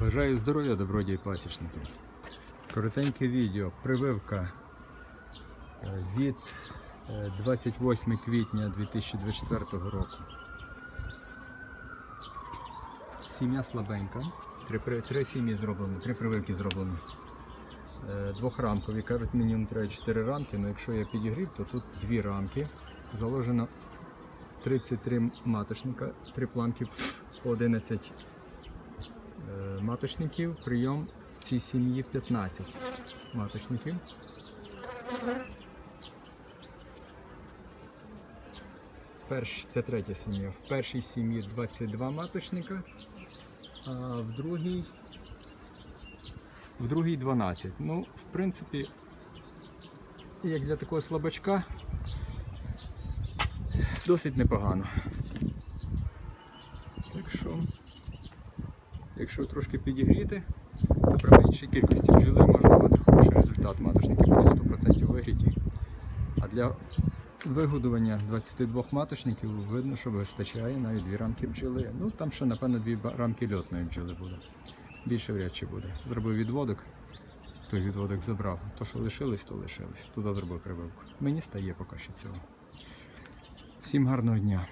Бажаю здоров'я, добродії пасічники. Коротеньке відео. Прививка е, від е, 28 квітня 2024 року. Сім'я слабенька. Три, три сім'ї зроблено, три прививки зроблено. Е, Двохрамкові. Кажуть, мінімум треба 4 рамки, але якщо я підігрів, то тут дві рамки. Заложено 33 маточника, три планки по 11 е, маточників. Прийом в цій сім'ї 15 маточників. Перш, це третя сім'я. В першій сім'ї 22 маточника, а в другій, в другій 12. Ну, в принципі, як для такого слабачка, досить непогано. Так що, якщо трошки підігріти, то при меншій кількості бджоли можна мати хороший результат. Маточники будуть 100% вигріті. А для вигодування 22 маточників видно, що вистачає навіть дві рамки бджоли. Ну там ще, напевно, дві рамки льотної бджоли буде. Більше вряд чи буде. Зробив відводок, той відводок забрав. То, що лишилось, то лишилось. Туди зробив прививку. Мені стає поки що цього. Всім гарного дня.